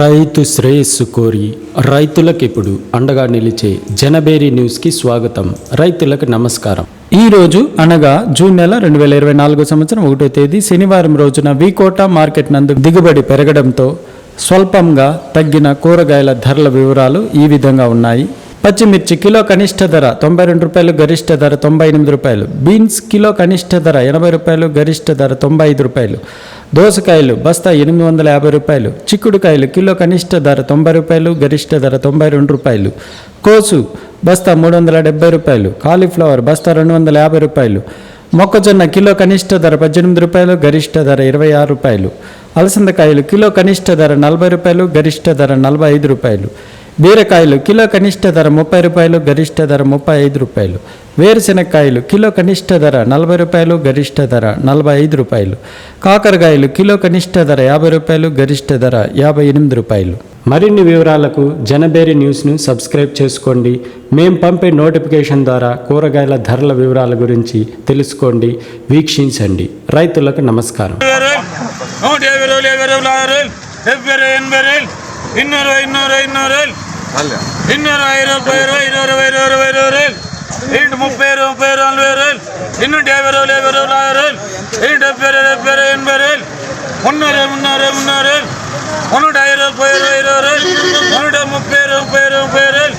రైతు శ్రేయస్సు కోరి రైతులకు ఇప్పుడు అండగా నిలిచే జనబేరి న్యూస్కి స్వాగతం. రైతులకు నమస్కారం. ఈ రోజు అనగా జూన్ నెల రెండు వేల ఇరవై నాలుగో సంవత్సరం ఒకటో తేదీ శనివారం రోజున వికోట మార్కెట్ నందు దిగుబడి పెరగడంతో స్వల్పంగా తగ్గిన కూరగాయల ధరల వివరాలు ఈ విధంగా ఉన్నాయి. పచ్చిమిర్చి కిలో కనిష్ట ధర తొంభై రెండు రూపాయలు గరిష్ట ధర తొంభై ఎనిమిది రూపాయలు. బీన్స్ కిలో కనిష్ట ధర ఎనభై రూపాయలు గరిష్ట ధర తొంభై ఐదు రూపాయలు. దోసకాయలు బస్తా ఎనిమిది వందల యాభై రూపాయలు. చిక్కుడుకాయలు కిలో కనిష్ట ధర తొంభై రూపాయలు గరిష్ట ధర తొంభై రెండు రూపాయలు. కోసు బస్తా మూడు వందల డెబ్బై రూపాయలు. కాలీఫ్లవర్ బస్తా రెండు వందల యాభై రూపాయలు. మొక్కజొన్న కిలో కనిష్ట ధర పద్దెనిమిది రూపాయలు గరిష్ట ధర ఇరవై ఆరు రూపాయలు. అలసందకాయలు కిలో కనిష్ట ధర నలభై రూపాయలు గరిష్ట ధర నలభై ఐదు రూపాయలు. బీరకాయలు కిలో కనిష్ట ధర ముప్పై రూపాయలు గరిష్ట ధర ముప్పై ఐదు రూపాయలు. వేరుశెనక్కాయలు కిలో కనిష్ట ధర నలభై రూపాయలు గరిష్ట ధర నలభై ఐదు రూపాయలు. కాకరకాయలు కిలో కనిష్ట ధర యాభై రూపాయలు గరిష్ట ధర యాభై ఎనిమిది రూపాయలు. మరిన్ని వివరాలకు జనబేరి న్యూస్ను సబ్స్క్రైబ్ చేసుకోండి. మేం పంపే నోటిఫికేషన్ ద్వారా కూరగాయల ధరల వివరాల గురించి తెలుసుకోండి. వీక్షించండి. రైతులకు నమస్కారం. ಇನ್ನೂರು ಇನ್ನೂರು ಇನ್ನೂರಲ್ಲಿ ಇನ್ನೂರು ఐదు రూపాయలు ఇరవై ఇరవై ఇరవై ఇరవై ఇరవై రోజులు ఏంటి ముప్పై ముప్పై నలభై రోజులు ఎన్నుంటి యాభై రోజులు యాభై రోజులు ఆరు రోజులు ఏంటి డెబ్బై రోజులు డెబ్బై రోజులు ఎనభై రోజులు మున్నూరు మున్నూరు మున్నూరు రోజులు నూట ఐదు ముప్పై ఇరవై ఇరవై రోజులు నూట ముప్పై ముప్పై ముప్పై రోజులు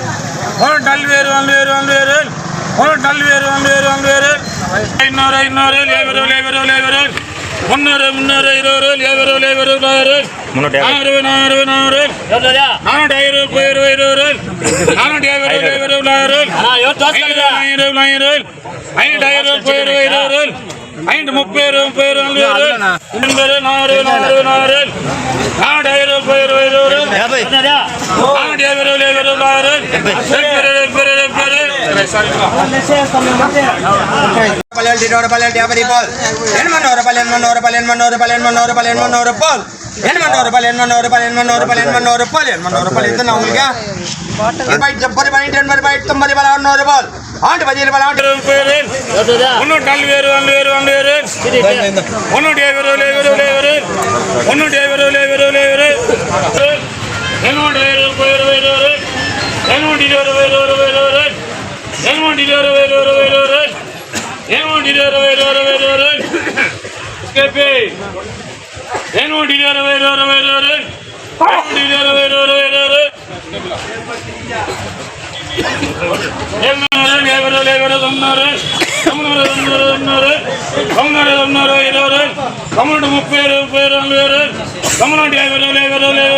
నూట నలభై నలభై నలభై రోజులు నూట నలభై నలభై నలభై రోజులు ఇన్నూరు ఇన్నూరు యాభై రోజులు యాభై రోజులు యాభై రోజులు முன்னூறு முன்னூறு இருபது ரூபாய் இருபது ரூபாய் இருபது ரூபாய் முன்னூற்றி நானூறு நானூறு நானூறு நானூற்றி ஐநூறு இருபது இருபது நானூற்றி ஐநூறு இருபது ரூபாய் ஐநூறு ஐநூறு ஐநூற்றி ஐநூறு இருபது இருபது ஐந்து முப்பது முப்பது நானூறு நானூறு நானூறு நானூறு நானூற்றி ஐநூறு இருபது இருபது நானூற்றி ஐநூறு இருபது இருபது பல்லேல் டிரோட பல்லேல் டியாபரி பால் எண்மன்னோரு பல் எண்மன்னோரு பல் எண்மன்னோரு பல் எண்மன்னோரு பல் எண்மன்னோரு பால் எண்மன்னோரு பல் எண்மன்னோரு பல் எண்மன்னோரு பல் எண்மன்னோரு பால் எண்மன்னோரு பல் எத்தனை உங்களுக்கு பைட் ஒன்பது பன்னெண்டு எண்பது பைட் தொம்பது பல ஒன்னொரு பால் ஆண்டு பதினேழு பல ஆண்டு முன்னூற்றி நாலு வேறு ஒன்று வேறு ఏమండి ఇరవై ఇరవై ఇరవై ఏమండి ఇరవై ఇరవై ఇరవై ఎస్కేపీ? ఏమండి ఇరవై ఇరవై ఇరవై ఏమండి ఇరవై ఇరవై ఇరవై ఏమన్నారు ఎవరు ఉన్నారు? తమ్ముడు ఉన్నారు. ఉన్నారు తమ్ముడు ఉన్నారు ఇరవై తమ్ముడు ముప్పై ఇరవై ముప్పై ఇరవై తమ్ముడు ఎవరు ఎవరు ఎవరు